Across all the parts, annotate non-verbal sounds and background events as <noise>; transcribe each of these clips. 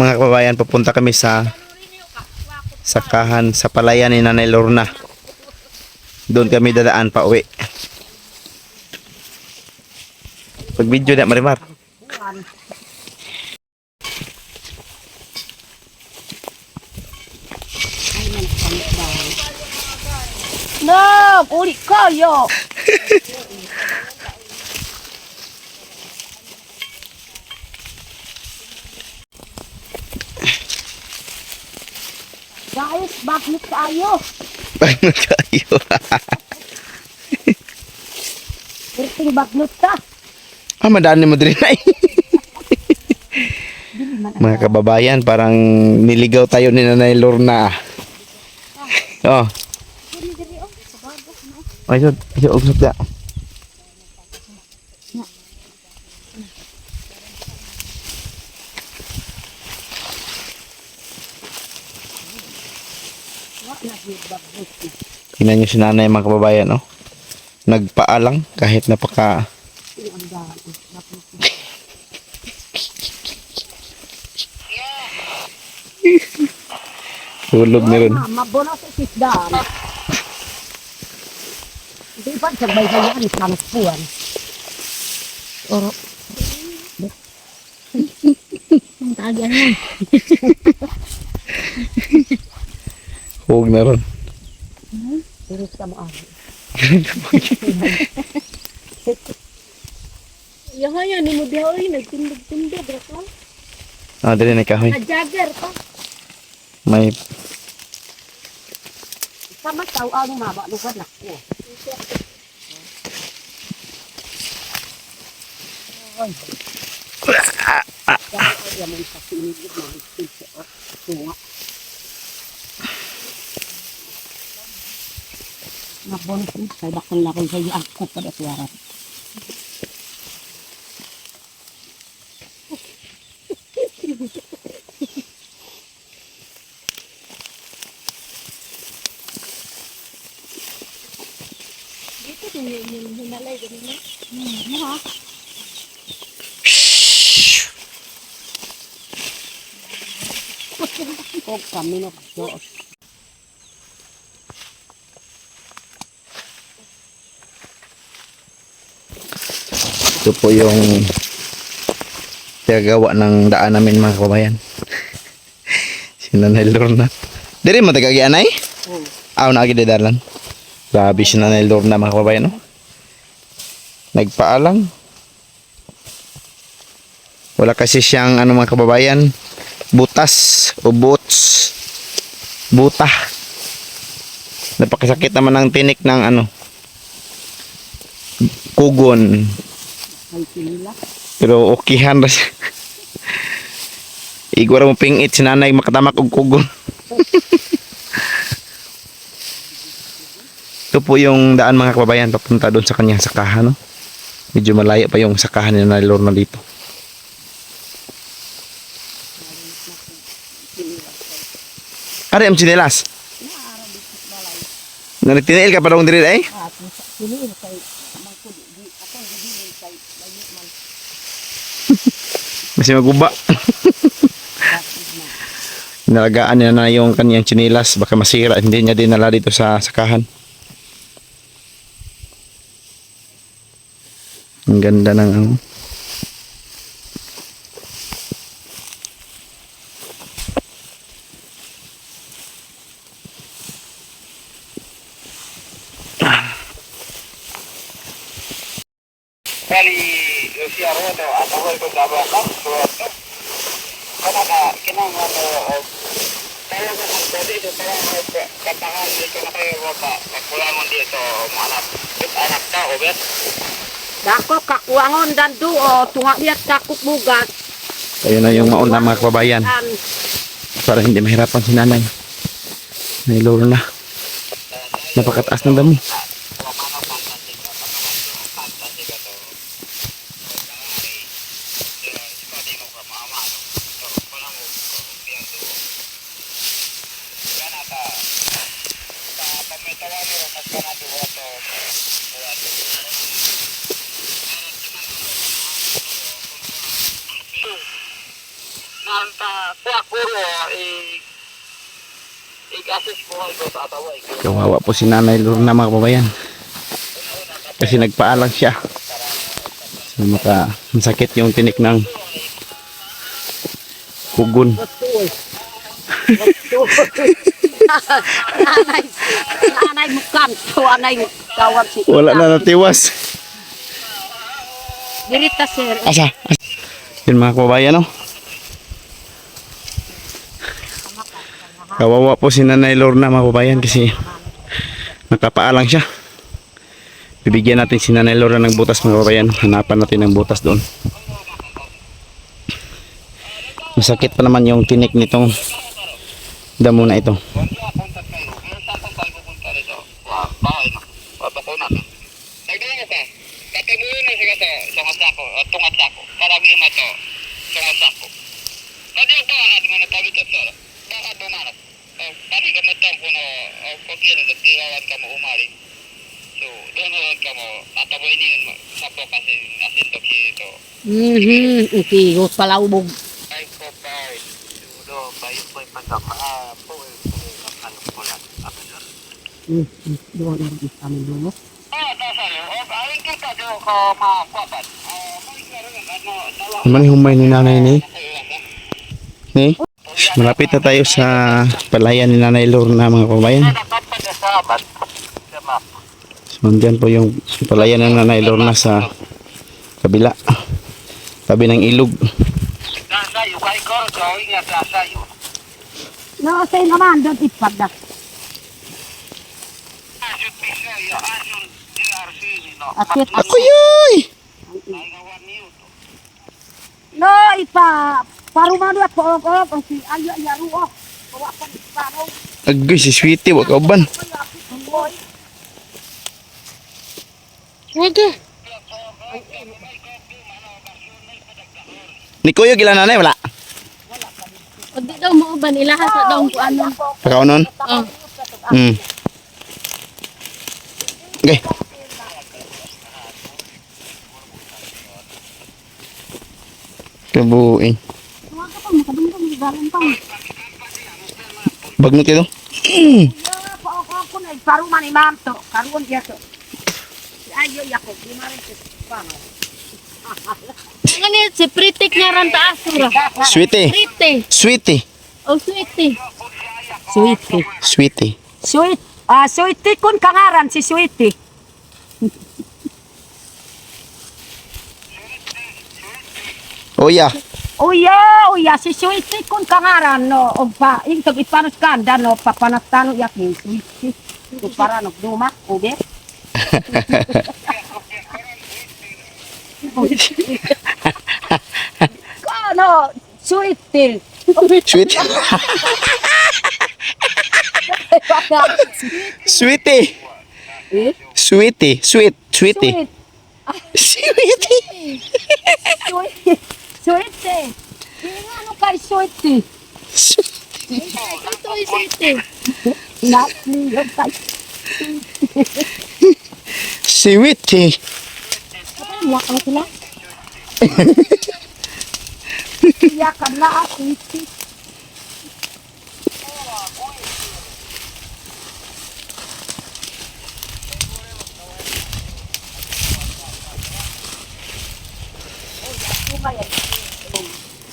Mga kababayan, papunta kami sa sakahan sa palayan ni Nanay Lorna. Doon kami dadaan pa uwi. Pag video na Marimar. No, uli kayo. <laughs> Guys, bakit tayo? Paano kayo? Perting bagnot ta. ah, madaan mo din ay. <laughs> <laughs> Mga kababayan, parang niligaw tayo ni Nanay Lorna. Oh. Ay, yun. Ayun, usap na. Tingnan nyo si nanay mga kababayan, no? Nagpaalang kahit napaka... Tulog na rin. Mabono sa sisdaan. Hindi pa sabay kayaan sa puan. Oro. Ang tagan mo. <laughs> Huwag na rin. Iris ka mo ako. Yahan yan, ni mo diha oy, nagtindog-tindog ra ka. Ah, dali na kahoy. Na-jagger ka. May Sama tao ang maba lugar na ko. Oy. Kaya mo sa sinigid mo sa tunga. Nabonus ni kay bakon lakon sa iyo ako pada suara. Dito din yung hinalay ganun na. Hmm, ha? Kok kami na ito po yung tagagawa ng daan namin mga kababayan. <laughs> si Nanay Lorna. Diri mo tagagian ay? Oh. Aw na agi dalan. Grabe si Nanay Lorna mga kababayan no. Nagpaalang. Wala kasi siyang ano mga kababayan, butas o boots. Buta. Napakasakit naman ang tinik ng ano kugon. Ay sinila. Pero okihan ra siya. <laughs> Igwara mo pingit si nanay makatamak og kugon. <laughs> Ito po yung daan mga kababayan papunta doon sa kanyang sakahan. No? Medyo malayo pa yung sakahan ni Nanay Lorna dito. Are am chinelas. Na nagtinail ka pa daw diri eh? At sinil kay mangkod di ako hindi kay layo man. Kasi maguba. <laughs> Nalagaan niya na yung kanyang chinilas. Baka masira. Hindi niya dinala dito sa sakahan. Ang ganda ng ano. Kali Lucia Rodo at ako ko dabakan so kana ka kinang ano kaya ko ng pwede so para katahan dito na kayo waka kulangon dito manap bit anak ka o bet Dako kakuangon dan duo tunga diat kakuk bugat. Ayun na yung mauna mga kababayan. An Para hindi mahirapan si nanay. May Lorna. Napakataas ng damo. Kawawa po si Nanay Lorna mga kababayan. Kasi nagpaalang siya. So maka masakit yung tinik ng kugon. Nanay, nanay bukan. So, anay kawan si Wala na natiwas. Dirita sir. Asa? Yun mga kababayan no. Kawawa po si Nanay Lorna mga kasi nakapaalang siya. Bibigyan natin si Nanay Lorna ng butas mga kababayan. Hanapan natin ng butas doon. Masakit pa naman yung tinik nitong damo na ito. Punta kayo. Kung saan pa tayo pupunta rito? Wa, bahay na. Babakuna na. Nagdala ka sa. Katimuhin na siya sa sa masako. At tungat sako. Parang ima to. Sa masako. Pwede yung bakit mo na tabi to sir. Bakit bumanat? Pati ka mo tampo na pagkira na tirawan ka mo umari. So, doon na ka mo. Tataboy niyo mo. Sapo kasi asin to kito. Mhm, okay, gos palaubog. Ay ko ba. Dudo. Bayo po yung pagkama. Po. Ano po doon na rin kami dulu. Ah, dasar. Oh, aling kita do ko. Ah, ano, dalawa. Naman humay ni nanay ni. Ni? Malapit na tayo sa palayan ni Nanay Lorna mga kababayan. Map. So, andyan po yung palayan ng Nanay Lorna sa kabila. Tabi ng ilog. Dasayo kay ko drawing nga dasayo. No, say naman DRC ni no. Asit. Ako yoy! No, ipa parumano at pook og ang si ayo paro. Agoy si Sweetie, wag kauban. Sige. Ni Kuya gila nanay wala. Pag di daw mauban, ilahas na daw kung ano. Pakaunon. Oh. Hmm. Okay. Kabuing. Tuwa ka pa makadungdong ni galing pa. Bagnot ito. Ya, pook ko na paruman ni ma'am to. Karuon dia to. Ayo yako, di mare si pano. Ang ano yun, si Pritik niya ran taas. sura. Sweetie. Sweetie. O sweetie. Sweetie. Sweetie. Sweet. Ah, sweetie kun kangaran si sweetie. Oh yeah. Uya, uya, si sweetie kun kangaran no. Og pa, ing tag ipanos kanda no, papanastano yakin sweetie. Tu para no duma, ube. Kano, sweetie. Sweetie. Sweetie. Eh? Sweetie. Sweet. Sweetie. Sweet. Sweetie. Sweetie. Sweetie. Hindi ano kay sweetie. Ito ay sweetie. Nakliyo kay Sweetie. Siwit eh. Iyak na sila. Iyak na ako.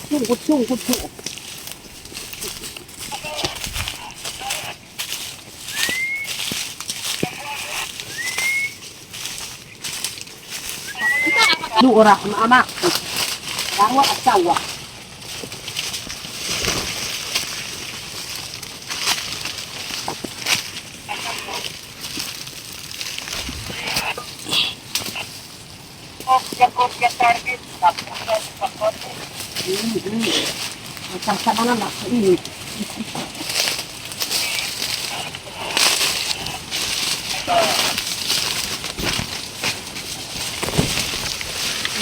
Sungkot, sungkot, sungkot. luura kung ama Darwa at sawa. Mm-hmm. Ang sasama na lang sa init.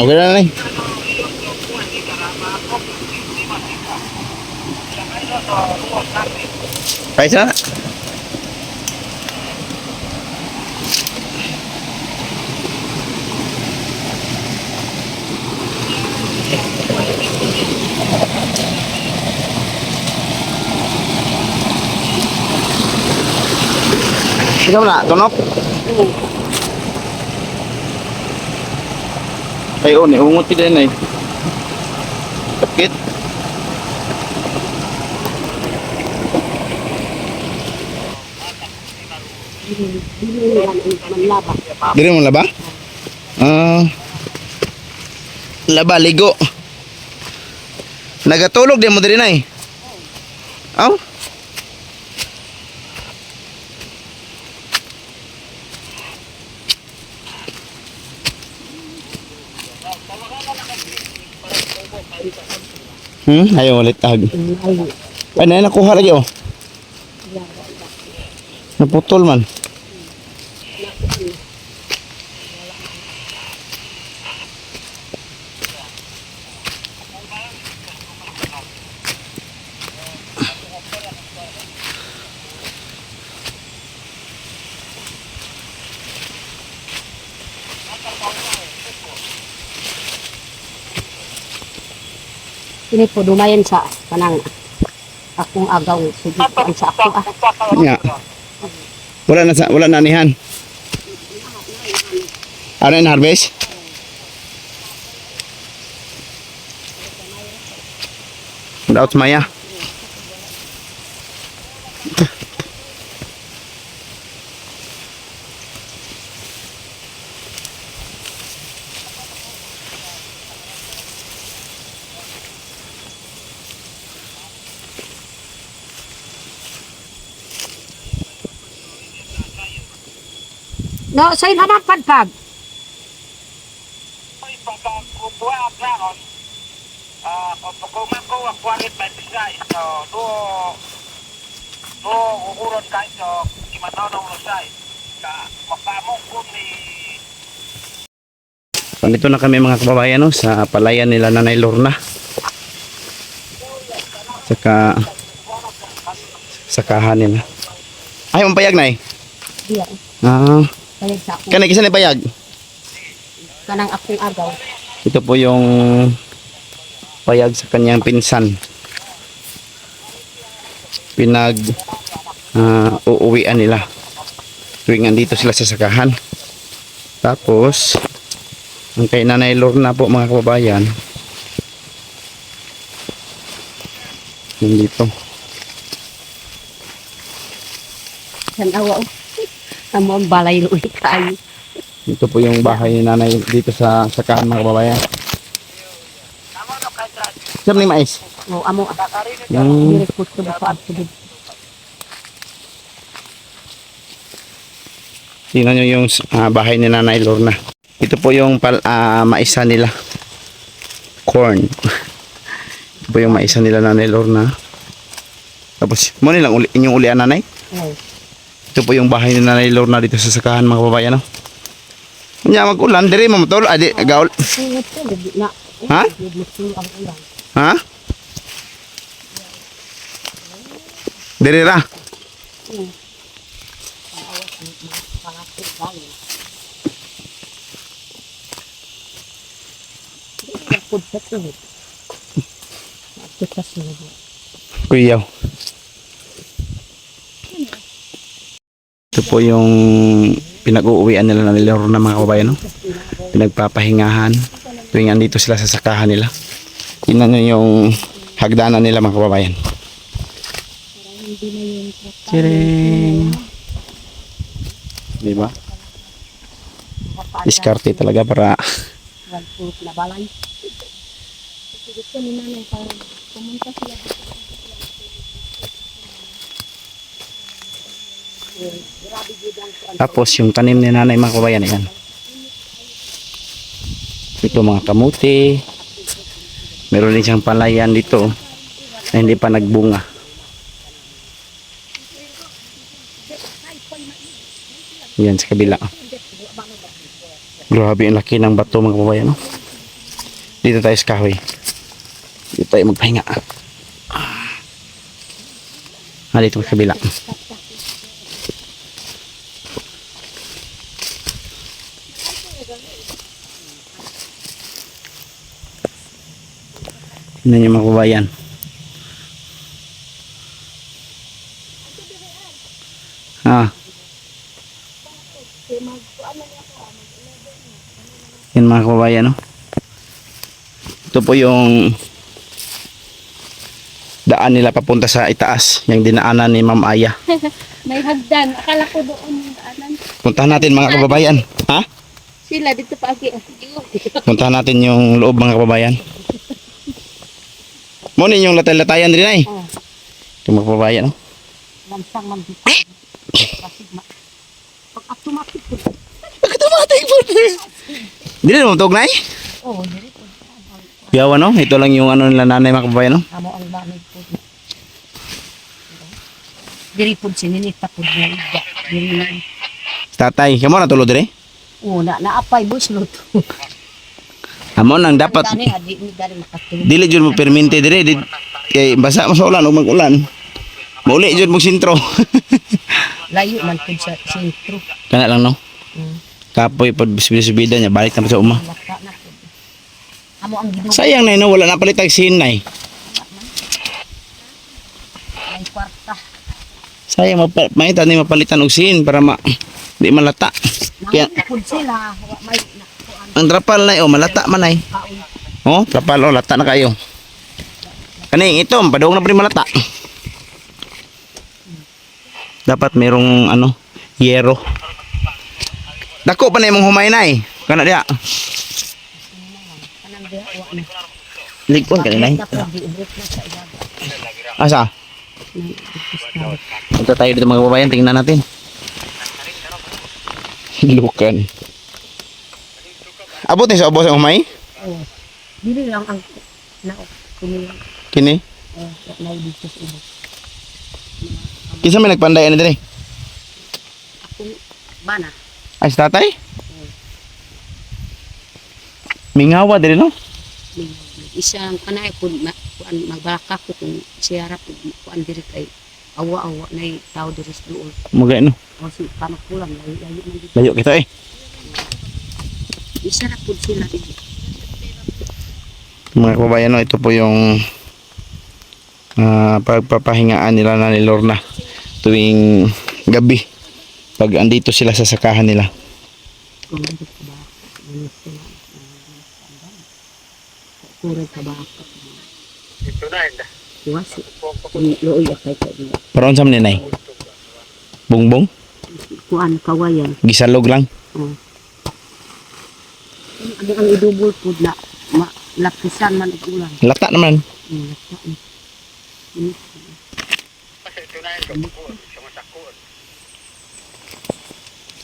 Okay na nanay. Kaya sana. Ikaw na, tunok. Ay, oh, nihungot ka din eh. Manlaba. Diri mo laba? Ah. laba ligo. Nagatulog din mo diri na eh. Hmm, ayaw ulit tag. Ay, na nakuha lagi oh. Naputol man. Ini po dumayan sa kanang akong agaw sugitan sa ako ah. Wala na sa wala na anihan. Ano yung harvest? Daot maya. No, say naman pagpag. Ay, pagkakukuha ang planon, ah, pagkuman ko ang 40 so, do, do, ukuron ka ito, kimataw ng lusay, ka, mapamong ko ni, Nandito na kami mga kababayan no, sa palayan nila Nanay Lorna. Saka sakahan nila. Ay, ang payag na eh. Diya. Ah, Kaya sa ako. kanay kisa ni payag. Kanang akong agaw. Ito po yung payag sa kanyang pinsan. Pinag ah, uuwian nila. Tuwing andito sila sa sakahan. Tapos, ang kay Nanay Lorna po mga kababayan. Nandito. Yan awa. Amo ang balay no kayo. Ito po yung bahay ni Nanay dito sa sakahan mga kababayan. Saan ni mais? O amo ah. Yung. Tingnan nyo yung ah, bahay ni Nanay Lorna. Ito po yung pal, ah, maisa nila. Corn. <laughs> Ito po yung maisa nila Nanay Lorna. Tapos, mo nilang uli, inyong ulian nanay. Oh. Ito po yung bahay ni Nanay Lorna dito sa sakahan mga babayan. No? Kanya mag-ulan, diri mamatol. Adi, gaul. Gabi na. Ha? Ha? Diri ra. Kuyaw. Ito po yung pinag-uuwian nila na nilaro ng mga kababayan. No? Pinagpapahingahan. Tuwing andito sila sa sakahan nila. Tingnan nyo yung hagdanan nila mga kababayan. Chiring. Diba? Diskarte talaga para Wal pulot na balay. Tapos yung tanim ni nanay mga kabayan, ayan. Ito mga kamuti. Meron din siyang palayan dito oh, na hindi pa nagbunga. Yan sa kabila. Grabe ang laki ng bato mga kabayan. No? Dito tayo sa kahoy. Dito tayo magpahinga. Ah, dito sa kabila. Tingnan niyo mga kabayan. Ah. Yan mga kababayan, no? Ito po yung daan nila papunta sa itaas, yung dinaanan ni Ma'am Aya. <laughs> May hagdan. Akala ko doon yung daanan. Puntahan natin mga kababayan. Ha? Sila dito pa agi. Puntahan natin yung loob mga kababayan. Muna yung latay-latayan din ay. Oh. Ito mga kababayan, no? Lansang man dito. Kasi ma... Pag automatic po. Hindi na lumutog na eh. Oo, diri po. Yawa no? Ito lang yung ano nila nanay mga kababayan, no? Amo ang lamig po. Diri po sininit pa po diri. Diri. Tatay, kamo na tulo dire? Oo, na naapay bus lo to. Amo nang dapat dili jud mo permente dire di kay basa mo sa ulan o mag-ulan. Mauli jud mo sintro. Layo man po sa sentro. Kana lang no. Mm. Kapoy pag bisbida niya balik na sa uma. Amo ang Sayang na no wala na palit ang sinay. ng kwarta. Sayang mapa, may tani mapalitan og sin para ma di malata. Kaya sila. May ang trapal na oh malata man ay. Oh, trapal oh lata na kayo. Kaning ito, padung na rin malata. Dapat merong ano, yero. Dako pa na imong humay na eh. Kana na. Ligpon ka na. Asa? Punta tayo dito mga babayan, tingnan natin. <laughs> Lukan. Abot ni sa ubos ang humay? Oo. Dili lang ang na kini Kini. eh na dito sa ubot. Kinsa may nagpanday ani dire? Ako bana. Ay, tatay? Mingawa dire no? Isang kanay po ma, kuan magbaka ko kung siyara po kuan diri kay awa-awa na tao diri sa duol. Mugay no. O si pamakulang layo layo man dito. Layo kita eh. Isa na po sila dito. Mga kababayan, no, ito po yung ah, pagpapahingaan nila na ni Lorna tuwing gabi pag andito sila sa sakahan nila. Kung ano sa ba? Ano sila? Kure sa ba? Ito na, hindi. Iwasi. Looy akay ka niya. Paron sa ninay. Bungbong, Kuan kawayan. gisalog lang. Oh. Ano ang idubol po na ma, lapisan man ang ulan. Lata naman. Mm, lata, mm. Mm. Kasi ito na. Sumasakot.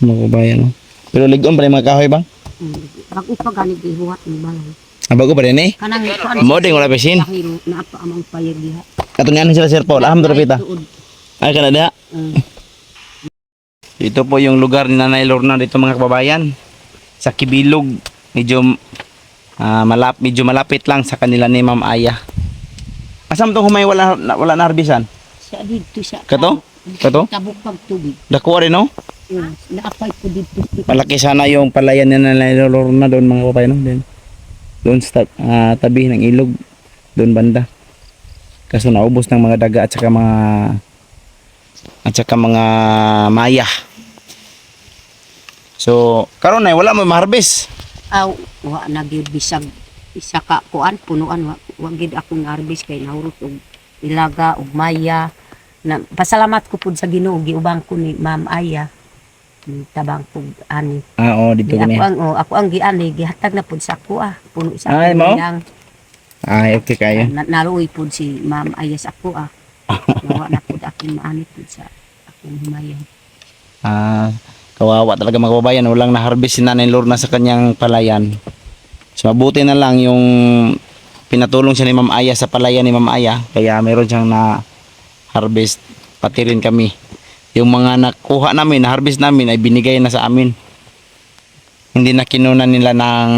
Mga kababayan, no. Pero ligon pa rin mga kahoy bang? Mm. Bago pa ganit ihuwat ni balay. Ah, bago pa rin eh. Kanang kuan. Mo din wala pesin. Lahiro na apa amang payag diha. Katunyan sila Sir Paul. Aham pita. Ay kana diha. Mm. Ito po yung lugar ni Nanay Lorna dito mga kababayan. Sa Kibilog. Medyo ah, malap, medyo malapit lang sa kanila ni Ma'am Aya. Asam tong humay wala na, wala na harbisan? Sa dito sa Kato? Kato? Tabok pag tubig. Dako rin no? Mm. Naapay po dito. Malaki sana yung palayan ni Nanay Lorna doon mga kababayan no? Doon, doon sa ah, tabi ng ilog. Doon banda. Kaso naubos ng mga daga at saka mga at saka mga maya. So, karon na wala mo ma-harvest. Aw, wa na bisag isa ka kuan punuan wa, wa gid akong harvest kay nahurot og ilaga og maya. Na, pasalamat ko pud sa Ginoo giubang ko ni Ma'am Aya. Tabang pug ani. Ah, oo, dito Di gani. ako ang oh, ako ang giani gihatag na pud sa ako ah. Puno sa Ay, mo? niyang- Ay, okay kayo. na, naluoy pud si Ma'am Aya sa ako ah. <laughs> Nawa na pud akong maani pud sa akong humayan. Ah, kawawa talaga mga kababayan, walang na-harvest si Nanay Lorna sa kanyang palayan. So mabuti na lang yung pinatulong siya ni Ma'am Aya sa palayan ni Ma'am Aya, kaya meron siyang na harvest pati rin kami. Yung mga nakuha namin, na-harvest namin ay binigay na sa amin. Hindi na kinunan nila ng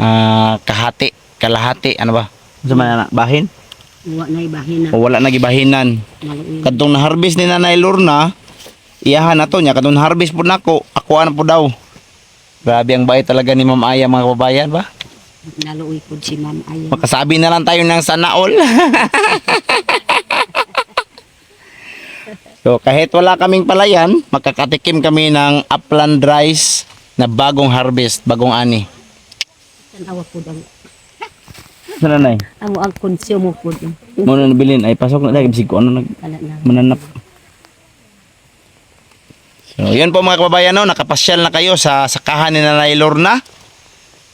ah, kahati, kalahati, ano ba? Sa man bahin? Wa na ibahin na. O wala nagibahinan. Maluin. Kadtong na-harvest ni Nanay Lorna, iyahan na to niya. Kadtong na-harvest po nako, ako ano po daw. Grabe ang bait talaga ni Ma'am Aya mga kababayan ba? Naluoy po si Ma'am Aya. Makasabi na lang tayo ng sana all. <laughs> so kahit wala kaming palayan, makakatikim kami ng upland rice na bagong harvest, bagong ani. Tanawa po daw. Sana nay? Amo ang konsumo po daw. Muna nabilin ay pasok na dahil bisig ko ano nag na. mananap. So, yun po mga kababayan, no, nakapasyal na kayo sa sakahan ni Nanay Lorna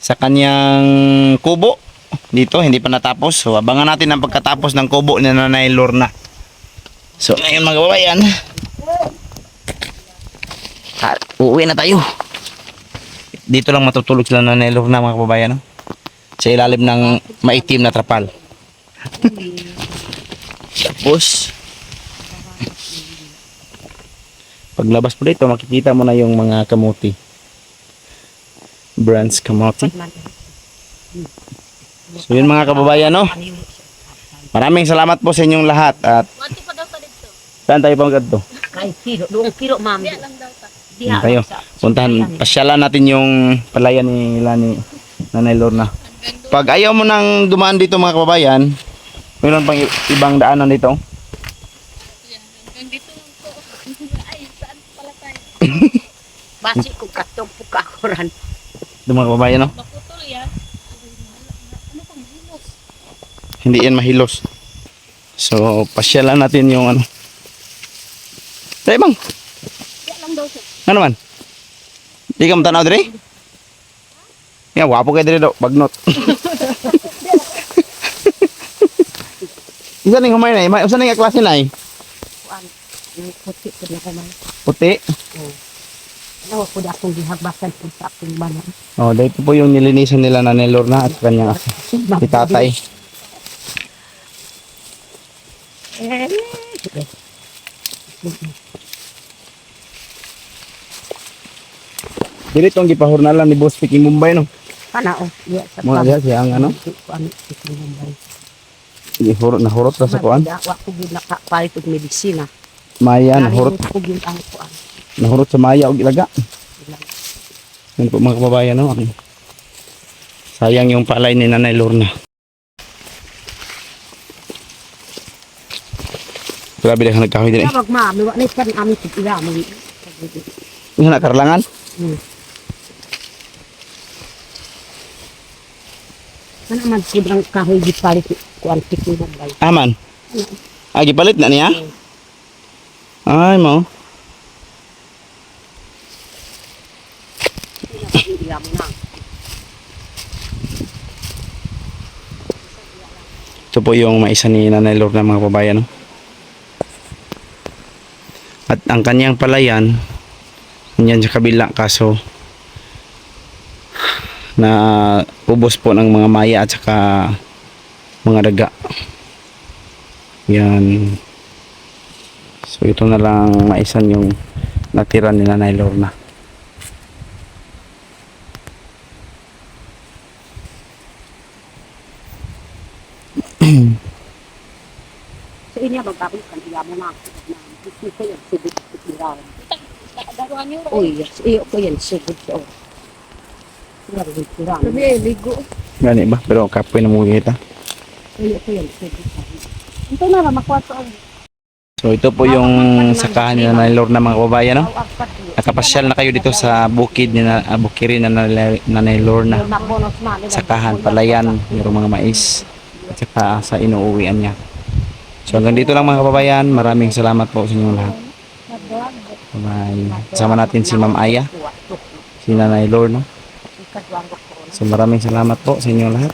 sa kanyang kubo dito, hindi pa natapos. So, abangan natin ang pagkatapos ng kubo ni Nanay Lorna. So, ngayon mga kababayan, uuwi na tayo. Dito lang matutulog sila Nanay Lorna mga kababayan, sa ilalim ng maitim na trapal. Tapos, paglabas po dito, makikita mo na yung mga kamuti. Brands kamuti. So yun mga kababayan, no? Maraming salamat po sa inyong lahat. At Wanti pa daw ta dito. Saan tayo pang to? Kay kiro, doong kiro ma'am. Diya lang daw ta. Doon tayo. Puntahan, pasyalan natin yung palayan ni Lani Nanay Lorna. Pag ayaw mo nang dumaan dito mga kababayan, mayroon pang ibang daanan dito. Dito po. Ay, saan pala tayo? Basi ko katong po kakuran. Ito mga kababayan, no? Makutol yan. Ano pang hilos? Hindi yan mahilos. So, pasyalan natin yung ano. Tayo bang, Diya lang daw siya. ano man? Di ka matanaw dire? Yan, wapo kayo dire daw, bagnot. <laughs> Isa ning humay na, eh. isa ning klase na eh. Puti ko na kamay. Puti. Ano po da akong gihagbasan po sa akong banan. Oh, dito po yung nilinisan nila na ni Lorna at kanyang asa. Si tatay. Dili tong gipahurnalan ni Boss Piki Mumbai no. Kana o. Iya sa Muna diya siya ang ano, Kuan. ito yung bay. gihurot na hurot ra sa kuan. Wa ko gid nakapalit og medisina. Maya na hurot, ko gid ang kuan. nahurot sa maya og ilaga. Yan po mga kababayan no. Ang- Sayang yung palay ni Nanay Lorna. Grabe na nagkahoy din eh. Tawag ma, may wa na kan amin sa ila mo. Isa na karlangan? Kana man sobrang kahoy di palit kuan tikin mo bay. Aman. Ah, gipalit na niya? Ay, mo. Ito po yung maisa ni Nanay Lorna mga babayan. No? At ang kanyang palayan, nandiyan sa kabila kaso na ubos po ng mga maya at saka mga daga. Yan. So ito na lang maisan yung natira ni Nanay Lorna. Sa inya magkabit kan iya mo na. Gusto ko yan sugod sa ila. Daruan niyo. Yes, iyo ko yan sugod sa o. Laro di kurang. Sabi, ligo. Gani ba? Pero kapoy na muli kita. Ito na lang, makwato So ito po yung sakahan ni Nanay Lorna mga kababayan. No? Nakapasyal na kayo dito sa bukid ni na, uh, bukirin na Nanay, Lorna. Sakahan, palayan, mayroong mga mais. At saka sa inuuwian niya. So hanggang dito lang mga kababayan. Maraming salamat po sa inyong lahat. Bye. Kasama natin si Ma'am Aya, si Nanay Lorna. So maraming salamat po sa inyong lahat.